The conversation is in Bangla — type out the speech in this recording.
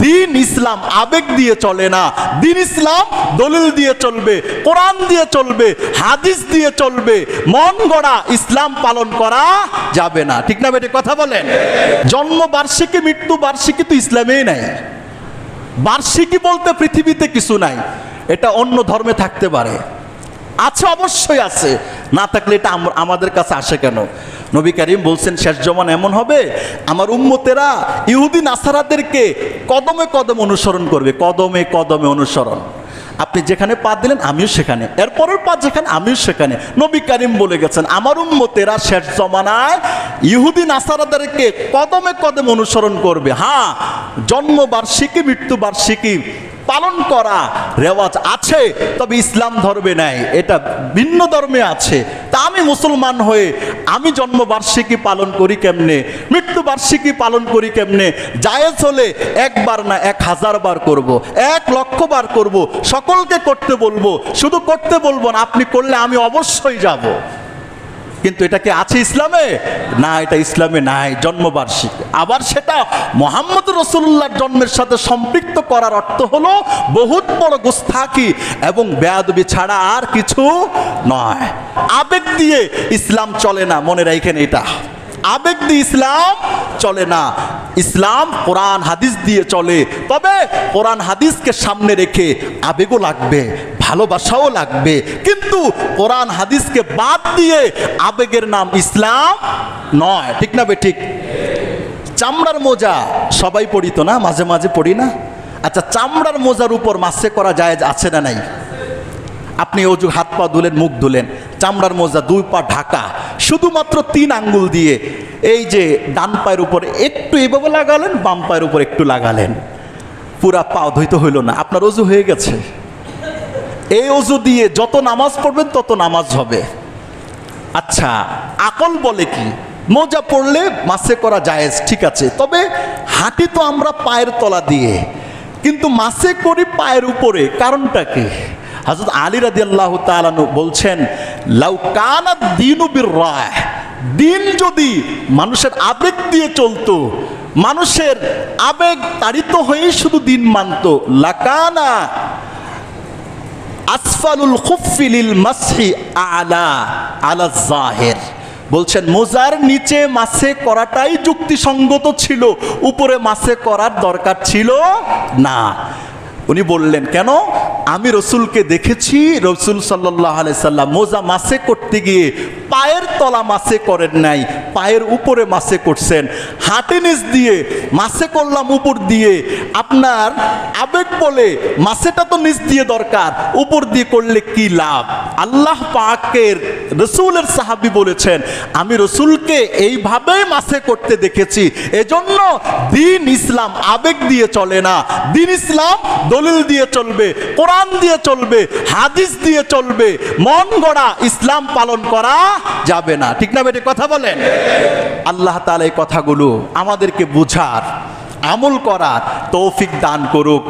দিন ইসলাম আবেগ দিয়ে চলে না। দিন ইসলাম দলিল দিয়ে চলবে, কোরআন দিয়ে চলবে, হাদিস দিয়ে চলবে। মন গড়া ইসলাম পালন করা যাবে না। ঠিক না বেটে, কথা বলেন? জন্ম বার্ষিকী, মৃত্যু বার্ষিকী তো ইসলামেই নাই। বার্ষিকী বলতে পৃথিবীতে কিছু নাই। এটা অন্য ধর্মে থাকতে পারে। আছে অবশ্যই আছে। না থাকলে এটা আমাদের কাছে আসে কেন? নবী করিম বলছেন, শেষ জমান এমন হবে, আমার উম্মতেরা ইহুদি নাসারাদেরকে কদমে কদম অনুসরণ করবে, কদমে কদমে অনুসরণ। আপনি যেখানে পা দিলেন, আমিও সেখানে। এরপরের পা যেখানে, আমিও সেখানে। নবী করিম বলে গেছেন, আমার উম্মতেরা শেষ জমানায় ইহুদি নাসারাদেরকে কদমে কদমে অনুসরণ করবে। হ্যাঁ জন্মবার্ষিকী, মৃত্যুবার্ষিকী পালন করা রেওয়াজ আছে, তবে ইসলাম ধর্মে নাই। এটা ভিন্ন ধর্মে আছে। তা আমি মুসলমান হয়ে আমি জন্মবার্ষিকী পালন করি কেমনে মৃত্যুবার্ষিকী পালন করি কেমনে জায়েজ হলে একবার না এক হাজার বার করব। এক লক্ষ বার করব। সকলকে করতে বলব, শুধু করতে বলব না, আপনি করলে আমি অবশ্যই যাব কিন্তু এটা কি আছে ইসলামে না, এটা ইসলামে নাই, জন্মবার্ষিকী আবার সেটা মোহাম্মদ রসুল্লাহর জন্মের সাথে সম্পৃক্ত করার অর্থ হলো বহুত বড় গোস্তাকি এবং বেয়াদবি ছাড়া আর কিছু নয় আবেগ দিয়ে ইসলাম চলে না, মনে রাখেন এটা। আবেগ দিয়ে ইসলাম চলে না। ইসলাম কোরআন, হাদিস দিয়ে চলে। তবে কোরআন, হাদিসকে সামনে রেখে আবেগও লাগবে, ভালোবাসাও লাগবে। কিন্তু কোরআন, হাদিসকে বাদ দিয়ে আবেগের নাম ইসলাম নয়। ঠিক না বে ঠিক? চামড়ার মোজা সবাই পড়িত না? মাঝে মাঝে পড়ি না? আচ্ছা চামড়ার মোজার উপর মাসে করা যায় আছে না নাই? আপনি অজু হাত পা ধুলেন মুখ ধুলেন চামড়ার মোজা দুই পা ঢাকা, শুধুমাত্র তিন আঙ্গুল দিয়ে এই যে ডান পায়ের উপর একটু এভাবে লাগালেন, বাম পায়ের উপর একটু লাগালেন। পুরা পা ধুইতে হইল না, আপনার অজু হয়ে গেছে। এই অজু দিয়ে যত নামাজ পড়বেন, তত নামাজ হবে। আচ্ছা আকল বলে কি? মোজা পড়লে মাসে করা জায়েজ, ঠিক আছে, তবে হাঁটি তো আমরা পায়ের তলা দিয়ে, কিন্তু মাসে করি পায়ের উপরে, কারণটা কি? হজরত আলী রাদি আল্লাহ তালানু বলছেন লাউকানা দিনুবির রায় দিন যদি মানুষের আবেগ দিয়ে চলতো, মানুষের আবেগ তাড়িত হয়েই শুধু দিন মানতো। লাকানা আসফালুল খুফিলিল মাসহি আলা আলা জাহের। বলছেন, মোজার নিচে মাসে করাটাই যুক্তিসঙ্গত ছিল, উপরে মাসে করার দরকার ছিল না। উনি বললেন, কেন? আমি রসুলকে দেখেছি, রসুল সাল্লাহ সাল্লাম মোজা মাসে করতে গিয়ে পায়ের তলা মাসে করেন নাই, পায়ের উপরে মাসে করছেন। হাতে নিচ দিয়ে মাসে করলাম, উপর দিয়ে। আপনার আবেগ বলে মাসেটা তো নিচ দিয়ে দরকার, উপর দিয়ে করলে কি লাভ? আল্লাহ পাকের রসুলের সাহাবি বলেছেন, আমি রসুলকে এইভাবেই মাসে করতে দেখেছি, এজন্য দিন ইসলাম আবেগ দিয়ে চলে না। দিন ইসলাম দলিল দিয়ে চলবে, কোরআন দিয়ে চলবে, হাদিস দিয়ে চলবে। মন গড়া ইসলাম পালন করা যাবে না। ঠিক না বেটে, কথা বলেন? আল্লাহ তালা এই কথাগুলো আমাদেরকে বুঝার, আমল করার তৌফিক দান করুক।